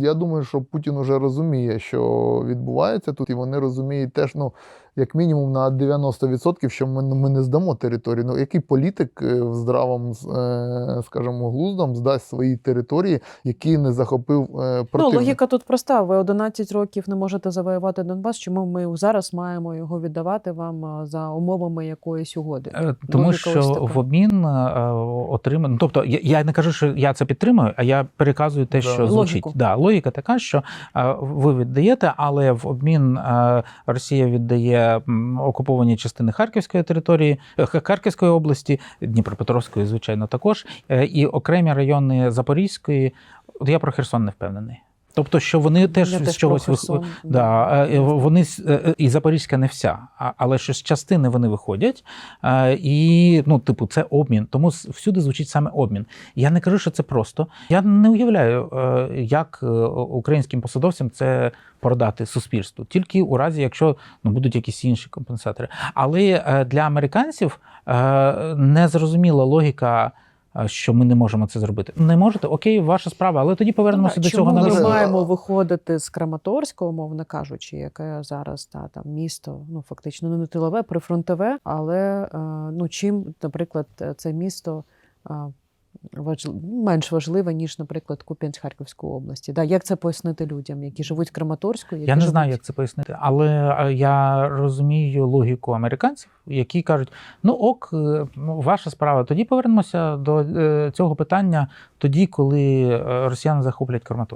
Я думаю, що Путін уже розуміє, що відбувається тут, і вони розуміють теж, ну як мінімум на 90%, що ми, ми не здамо територію. Ну який політик е, в здравому, е, скажімо, глуздом здасть свої території, які не захопив е, Ну, логіка тут проста. Ви 11 років не можете завоювати Донбас. Чому ми зараз маємо його віддавати вам за умовами якоїсь угоди? Тому Логіка що в обмін отримано. Ну, тобто, я, я не кажу, що я це підтримую, а я переказую те, Да. що звучить. Логіку. Да, логіка така, що ви віддаєте, але в обмін Росія віддає окуповані частини Харківської території, е, Харківської області, Дніпропетровської, звичайно, також, е, і окремі райони Запорізької. От я про Херсон не впевнений. Тобто, що вони теж з чогось вих- Херсон. Да, е, вони с- е, і Запорізька не вся, але що з частини вони виходять. е, І ну, типу, це обмін. Тому всюди звучить саме обмін. Я не кажу, що це просто. Я не уявляю, е, як е, українським посадовцям це продати суспільству, тільки у разі, якщо ну, будуть якісь інші компенсатори. Але е, для американців е, незрозуміла логіка. Е, Що ми не можемо це зробити. Не можете, окей, ваша справа, але тоді повернемося до чому цього на ми маємо виходити з Краматорського, мовно кажучи, яке зараз та там місто, ну фактично не тилове, прифронтове, але е, ну чим, наприклад, це місто. Важ- Менш важливе, ніж, наприклад, Куп'янськ Харківської області. Да, як це пояснити людям, які живуть в Краматорську? Які Я не живуть... знаю, як це пояснити, але я розумію логіку американців, які кажуть: ну ок, е, ну, ваша справа. Тоді повернемося до е, цього питання тоді, коли е, росіяни захоплять Краматорськ.